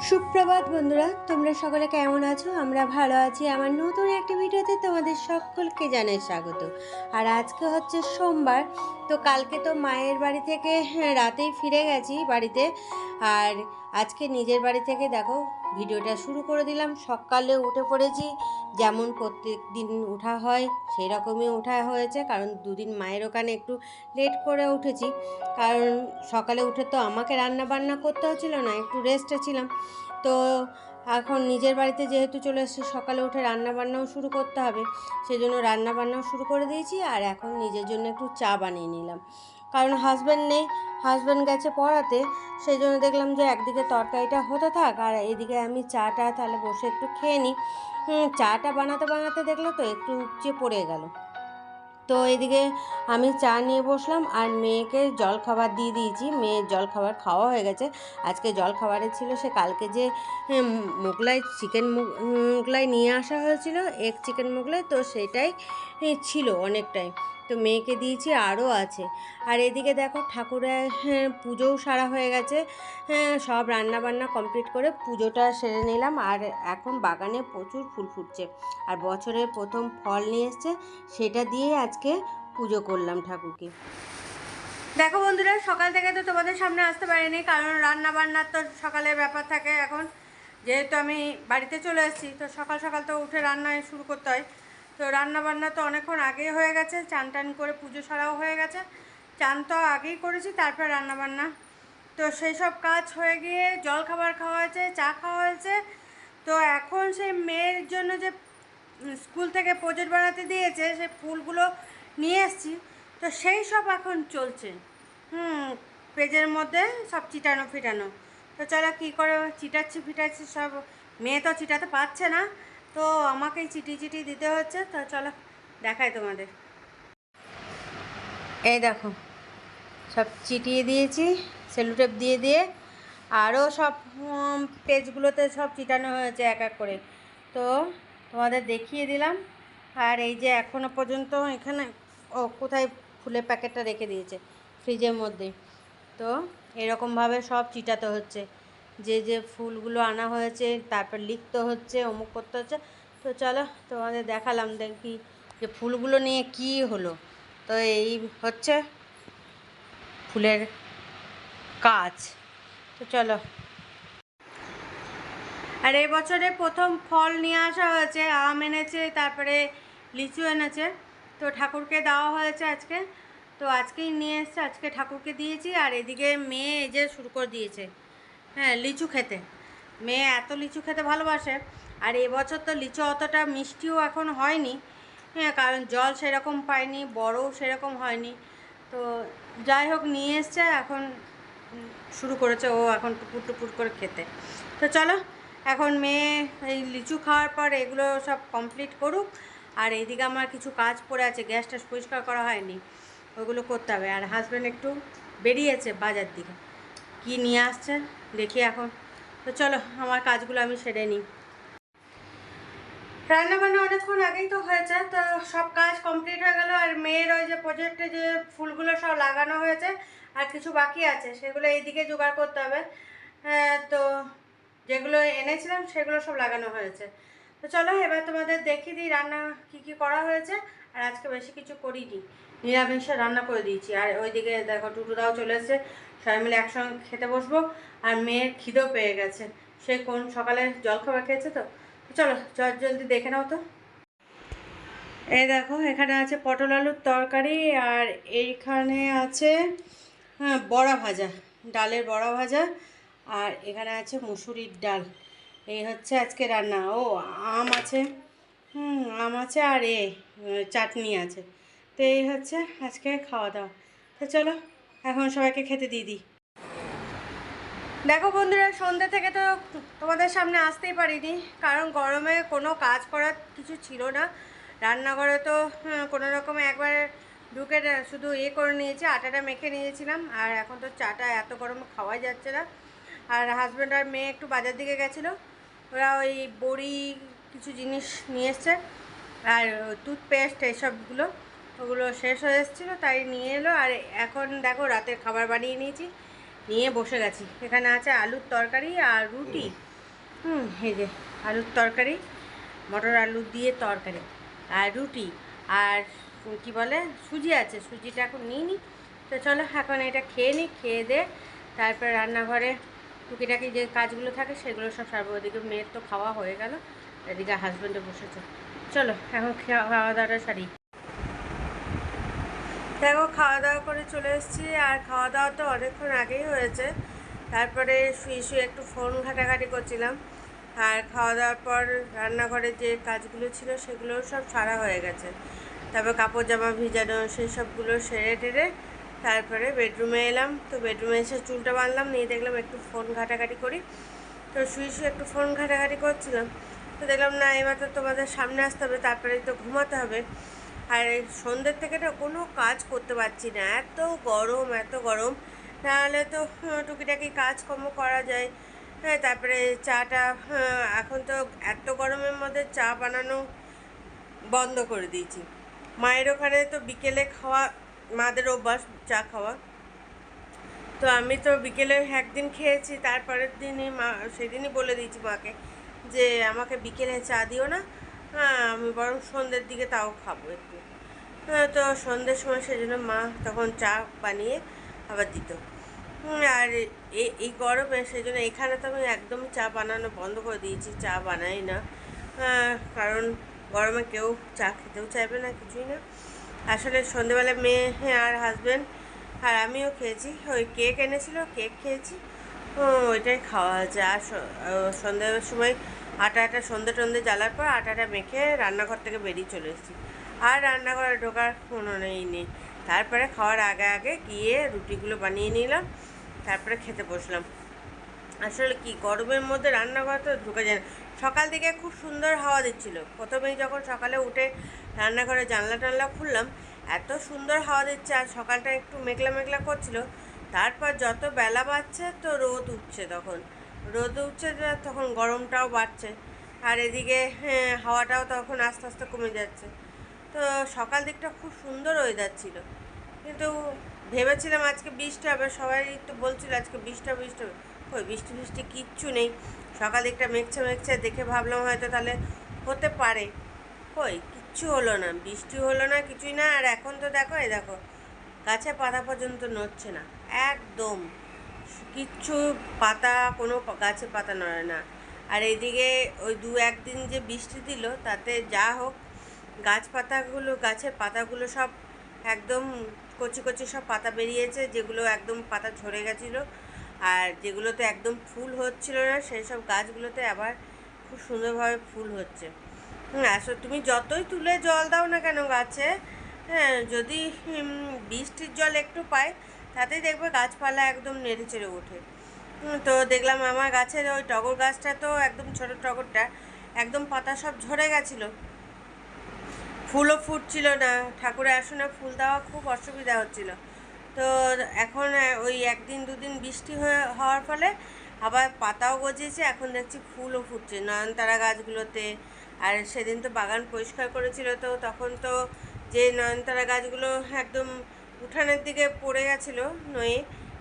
সুপ্রভাত বন্ধুরা তোমরা সকলে কেমন আছো? আমরা ভালো আছি। আমার নতুন একটি ভিডিওতে তোমাদের সকলকে জানাই স্বাগত। আর আজকে হচ্ছে সোমবার তো কালকে তো মায়ের বাড়ি থেকে হ্যাঁ, রাতেই ফিরে গেছি বাড়িতে। আর আজকে নিজের বাড়ি থেকে দেখো ভিডিওটা শুরু করে দিলাম। সকালে উঠে পড়েছি, যেমন প্রত্যেক দিন ওঠা হয় সেই রকমই ওঠা হয়েছে, কারণ দুদিন মায়ের ওখানে একটু লেট করে উঠেছি। কারণ সকালে উঠে তো আমাকে রান্না বান্না করতে হচ্ছিল না, একটু রেস্টে ছিলাম। তো এখন নিজের বাড়িতে যেহেতু চলে এসেছি, সকালে উঠে রান্না বান্নাও শুরু করতে হবে। সেই জন্য রান্না বান্নাও শুরু করে দিয়েছি, আর এখন নিজের জন্য একটু চা বানিয়ে নিলাম। কারণ হাজব্যান্ড নেই হাজব্যান্ড গেছে পড়াতে সেই জন্য দেখলাম যে একদিকে তরকারিটা হতে থাক আর এদিকে আমি চাটা তাহলে বসে একটু খেয়ে নিই। চাটা বানাতে বানাতে দেখল তো একটু উপচে পড়ে গেল। তো এদিকে আমি চা নিয়ে বসলাম আর মেয়েকে জল খাবার দিয়ে দিয়েছি। মেয়ের জল খাবার খাওয়া হয়ে গেছে। আজকে জল খাবারে ছিল সে কালকে যে মোগলাই চিকেন মোগলাই নিয়ে আসা হয়েছিল এগ চিকেন মোগলাই তো সেটাই ছিল অনেকটাই। তো মেয়েকে দিয়েছি আরও আছে। আর এদিকে দেখো ঠাকুরের হ্যাঁ, পুজোও সারা হয়ে গেছে। হ্যাঁ সব রান্না বান্না কমপ্লিট করে পুজোটা সেরে নিলাম। আর এখন বাগানে প্রচুর ফুল ফুটছে। আর বছরের প্রথম ফল নিয়ে এসছে সেটা দিয়ে আজকে পুজো করলাম ঠাকুরকে। দেখো বন্ধুরা সকাল থেকে তো তোমাদের সামনে আসতে পারিনি কারণ রান্না বান্নার তো সকালের ব্যাপার থাকে এখন। যেহেতু আমি বাড়িতে চলে এসেছি তো সকাল সকাল তো উঠে রান্নায় শুরু করতে হয়। তো রান্না বান্না তো অনেকক্ষণ আগেই হয়ে গেছে, চান টান করে পুজো সারাও হয়ে গেছে। চান তো আগেই করেছি, তারপরে রান্না বান্না তো সেই সব কাজ হয়ে গিয়ে জল খাবার খাওয়া হয়েছে, চা খাওয়া হয়েছে। তো এখন সেই মেয়ের জন্য যে স্কুল থেকে প্রজেক্ট বানাতে দিয়েছে সে ফুলগুলো নিয়ে এসেছি। তো সেই সব এখন চলছে। হুম, পেজের মধ্যে সব চিটানো ফিটানো। তো চলো কী করে, চিটাচ্ছি ফিটাচ্ছি সব। মেয়ে তো চিটাতে পারছে না। তো আমাকেই চিটি চিটি দিতে হচ্ছে, তো চলো দেখাই তোমাদের। এই দেখো, সব চিটিয়ে দিয়েছি, সেলুটেপ দিয়ে দিয়ে আরও সব পেজগুলোতে সব চিটানো হয়েছে এক এক করে। তো তোমাদের দেখিয়ে দিলাম, আর এই যে এখনও পর্যন্ত এখানে, ও কোথায় ফুলের প্যাকেটটা রেখে দিয়েছে, ফ্রিজের মধ্যে। তো এরকমভাবে সব চিটাতে হচ্ছে। যে যে ফুলগুলো আনা হয়েছে, তারপর লিখতে হচ্ছে, অমুক করতে হচ্ছে। তো চলো তোমাদের দেখালাম দেখি যে ফুলগুলো নিয়ে কি হলো। তো এই হচ্ছে ফুলের কাজ। তো চলো। আর এই বছরে প্রথম ফল নিয়ে আসা হয়েছে, আম এনেছে, তারপরে লিচু এনেছে। তো ঠাকুরকে দেওয়া হয়েছে আজকে। তো আজকেই নিয়ে এসছে, আজকে ঠাকুরকে দিয়েছি। আর এদিকে মেয়ে এই যে শুরু করে দিয়েছে। হ্যাঁ লিচু খেতে। মেয়ে এত লিচু খেতে ভালোবাসে। আর এবছর তো লিচু অতটা মিষ্টিও এখন হয়নি। হ্যাঁ কারণ জল সেরকম পায়নি বড়ও সেরকম হয়নি। তো যাই হোক, নিয়ে এসছে, এখন শুরু করেছে ও এখন টুপুর টুপুর করে খেতে। তো চলো, এখন মেয়ে এই লিচু খাওয়ার পর এগুলো সব কমপ্লিট করুক। আর এইদিকে আমার কিছু কাজ পড়ে আছে, গ্যাস ট্যাস পরিষ্কার করা হয়নি। ওগুলো করতে হবে। আর হাজব্যান্ড একটু বেরিয়েছে বাজার দিকে। কি নিয়ে আসছে? দেখি এখন। তো চলো আমার কাজগুলো আমি সেরে নিই। রান্না বান্না অনেকক্ষণ আগেই তো হয়েছে তো সব কাজ কমপ্লিট হয়ে গেল। আর মেয়ের ওই যে প্রজেক্টে যে ফুলগুলো সব লাগানো হয়েছে আর কিছু বাকি আছে সেগুলো এইদিকে জোগাড় করতে হবে। হ্যাঁ, তো যেগুলো এনেছিলাম সেগুলো সব লাগানো হয়েছে। তো চলো এবার তোমাদের দেখিয়ে দিই রান্না কি কি করা হয়েছে আর আজকে বেশি কিছু করিনি। নিরামিষে রান্না করে দিয়েছি। আর ওইদিকে দেখো টুটুদাও চলে এসেছে। সবাই মিলে একসঙ্গে খেতে বসবো, আর মেয়ের খিদেও পেয়ে গেছে। সে কোন সকালে জলখাবার খেয়েছে তো? চলো চট জলদি দেখে নাও তো। এই দেখো, এখানে আছে পটল আলুর তরকারি, আর এইখানে আছে হ্যাঁ বড়া ভাজা, ডালের বড়া ভাজা, আর এখানে আছে মুসুরির ডাল। এই হচ্ছে আজকে রান্না। ও, আম আছে, হুম, আম আছে, আর এ, চাটনি আছে। তো এই হচ্ছে আজকে খাওয়া দাওয়া। তো চলো এখন সবাইকে খেতে দিয়ে দিই। দেখো বন্ধুরা, সন্ধ্যে থেকে তো তোমাদের সামনে আসতেই পারিনি, কারণ গরমে কোনো কাজ করার কিছু ছিল না। রান্নাঘরে তো কোনো রকমে একবার ঢুকে শুধু ইয়ে করে নিয়েছি, আটাটা মেখে নিয়েছিলাম, আর এখন তো চাটা এত গরমে খাওয়াই যাচ্ছে না। আর হাজব্যান্ড আর মেয়ে একটু বাজার দিকে গেছিল, ওরা ওই বড়ি কিছু জিনিস নিয়ে আর টুথপেস্ট এইসবগুলো। ওগুলো শেষ হয়ে এসেছিল তাই নিয়ে এলো। আর এখন দেখো রাতের খাবার বানিয়ে নিয়েছি। নিয়ে বসে গেছি। এখানে আছে আলুর তরকারি আর রুটি। হুম। এই যে আলুর তরকারি মটর আলু দিয়ে তরকারি আর রুটি আর কি বলে সুজি আছে। সুজিটা এখন নিই। নি তো চলো এখন এটা খেয়ে নিই খেয়ে দে তারপর রান্নাঘরে টুকিটাকি যে কাজগুলো থাকে সেগুলো সব সারবো। ওদিকে মেয়ের তো খাওয়া হয়ে গেল এদিকে হাজব্যান্ডে বসেছে। চলো এখন খাওয়া খাওয়া দাওয়াটা সারি। দেখো খাওয়া দাওয়া করে চলে এসেছি। আর খাওয়া দাওয়া তো অনেকক্ষণ আগেই হয়েছে। তারপরে শুয়ে শুয়ে একটু ফোন ঘাটাঘাটি করছিলাম। আর খাওয়া দাওয়ার পর রান্নাঘরে যে কাজগুলো ছিল সেগুলো সব সারা হয়ে গেছে। তারপর কাপড় জামা ভিজানো, সেই সবগুলো সেরে টেরে তারপরে বেডরুমে এলাম। তো বেডরুমে এসে চুলটা বাঁধলাম, নিয়ে দেখলাম একটু ফোন ঘাটাঘাটি করি। তো শুয়ে শুয়ে একটু ফোন ঘাটাঘাটি করছিলাম। তো দেখলাম, না, এবার তো তোমাদের সামনে আসতে হবে তারপরে তো ঘুমাতে হবে। আর সন্ধ্যের থেকে না কোনো কাজ করতে পারছি না। এত গরম এত গরম। তাহলে তো হ্যাঁ, টুকিটাকি কাজকর্ম করা যায়। হ্যাঁ তারপরে চাটা হ্যাঁ, এখন তো এত গরমের মধ্যে চা বানানো বন্ধ করে দিয়েছি। মায়ের ওখানে তো বিকেলে খাওয়া মাদের অভ্যাস চা খাওয়া। তো আমি তো বিকেলে একদিন খেয়েছি তারপরের দিনই মা সেদিনই বলে দিয়েছি মাকে যে আমাকে বিকেলে চা দিও না। হ্যাঁ আমি বরং সন্ধ্যের দিকে তাও খাব একটু। তো সন্ধ্যের সময় সেজন্য মা তখন চা বানিয়ে আবার দিত। আর এই গরমে সেই জন্য এখানে তো আমি একদম চা বানানো বন্ধ করে দিয়েছি, চা বানাই না। কারণ গরমে কেউ চা খেতেও চাইবে না, কিছুই না। আসলে সন্ধেবেলা মেয়ে আর হাজব্যান্ড আর আমিও খেয়েছি, ওই কেক এনেছিল কেক খেয়েছি। ওইটাই খাওয়া হয়েছে। আর সন্ধ্যের সময় আটা আটা সন্ধে টন্ধে জ্বালার পর আটাটা মেখে রান্নাঘর থেকে বেরিয়ে চলে এসেছি। আর রান্নাঘরে ঢোকার কোনো নেই নেই। তারপরে খাওয়ার আগে আগে গিয়ে রুটিগুলো বানিয়ে নিলাম তারপরে খেতে বসলাম। আসলে কি গরমের মধ্যে রান্নাঘর তো ঢুকে যায় না। সকাল থেকে খুব সুন্দর হাওয়া দিচ্ছিল। প্রথমেই যখন সকালে উঠে রান্নাঘরে জানলা টানলা খুললাম এত সুন্দর হাওয়া দিচ্ছে আর সকালটা একটু মেঘলা মেঘলা করছিল। তারপর যত বেলা বাড়ছে তো রোদ উঠছে তখন। রোদ উঠছে তখন গরমটাও বাড়ছে। আর এদিকে হ্যাঁ, হাওয়াটাও তখন আস্তে আস্তে কমে যাচ্ছে। তো সকাল দিকটা খুব সুন্দর ওয়েদার ছিল। কিন্তু ভেবেছিলাম আজকে বৃষ্টি হবে, সবাই একটু বলছিল আজকে বৃষ্টি হবে বৃষ্টি হবে। ওই বৃষ্টি বৃষ্টি কিচ্ছু নেই। সকাল দিকটা মেঘছে মেঘছে দেখে ভাবলাম হয়তো তাহলে হতে পারে। কই কিচ্ছু হলো না, বৃষ্টি হলো না, কিছুই না, আর এখন তো দেখো, এই দেখো, গাছে পাতা পর্যন্ত নড়ছে না, একদম। কিচ্ছু পাতা, কোনো গাছে পাতা নড়ে না। আর এইদিকে ওই দু একদিন যে বৃষ্টি দিল, তাতে যা হোক গাছ পাতাগুলো, গাছের পাতাগুলো সব একদম কচি কচি সব পাতা বেরিয়েছে, যেগুলো একদম পাতা ঝরে গেছিল। আর যেগুলোতে একদম ফুল হচ্ছিল না, সেই সব গাছগুলোতে আবার খুব সুন্দরভাবে ফুল হচ্ছে। আসলে তুমি যতই তুলে জল দাও না কেন গাছে হ্যাঁ যদি বৃষ্টির জল একটু পায়, তাতেই দেখবে গাছপালা একদম নেড়ে চেড়ে ওঠে। তো দেখলাম আমার গাছের ওই টগর গাছটা তো একদম ছোট টগরটা, একদম পাতা সব ঝরে গেছিল। ফুলও ফুটছিল না। ঠাকুরের আসনে ফুল দেওয়া খুব অসুবিধা হচ্ছিল। তো এখন ওই একদিন, দুদিন বৃষ্টি হয়ে, হওয়ার ফলে আবার পাতাও গজিয়েছে, এখন দেখছি ফুলও ফুটছে নয়নতারা গাছগুলোতে। আর সেদিন তো বাগান পরিষ্কার করেছিল, তো তখন তো যে নয়নতারা গাছগুলো একদম উঠানের দিকে পড়ে গেছিল নয়ে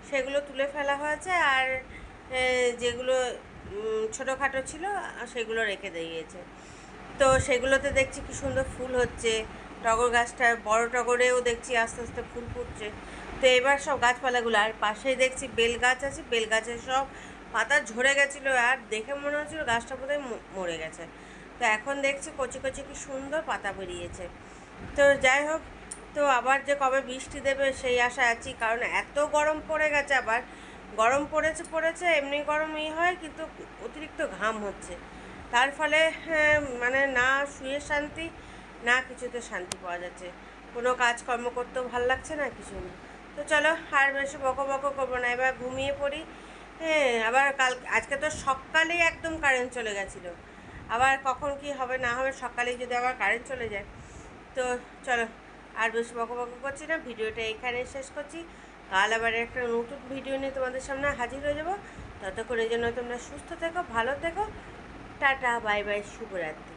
সেগুলো তুলে ফেলা হয়েছে আর যেগুলো ছোটোখাটো ছিল, সেগুলো রেখে দিয়েছে। তো সেগুলোতে দেখছি কি সুন্দর ফুল হচ্ছে। টগর গাছটা, বড় টগরেও দেখছি আস্তে আস্তে ফুল ফুটছে। তো এবার সব গাছপালাগুলো, আর পাশেই দেখছি বেল গাছ আছে বেল গাছের সব পাতা ঝরে গেছিল, আর দেখে মনে হচ্ছিল গাছটা বোধহয় মরে গেছে। তো এখন দেখছি কচি কচি কি সুন্দর পাতা বেরিয়েছে। তো যাই হোক, তো আবার যে কবে বৃষ্টি দেবে সেই আশা আছি, কারণ এত গরম পড়ে গেছে আবার। গরম পড়েছে পড়েছে, এমনি গরম ই হয়, কিন্তু অতিরিক্ত ঘাম হচ্ছে। তার ফলে হ্যাঁ, মানে না শুয়ে শান্তি না কিছুতে শান্তি পাওয়া যাচ্ছে। কোনো কাজকর্ম করতেও ভালো লাগছে না কিছু না। তো চলো আর বেশি বকো বকো করব না এবার ঘুমিয়ে পড়ি। হ্যাঁ আবার কাল আজকে তো সকালেই একদম কারেন্ট চলে গেছিল। আবার কখন কি হবে না হবে সকালেই যদি আবার কারেন্ট চলে যায়। তো চলো আর বেশি বকো বকো করছি না ভিডিওটা এখানে শেষ করছি। কাল আবার একটা নতুন ভিডিও নিয়ে তোমাদের সামনে হাজির হয়ে যাব। ততক্ষণের জন্য তোমরা সুস্থ থেকো ভালো থেকো। টাটা বাই বাই শুভরাত্রি।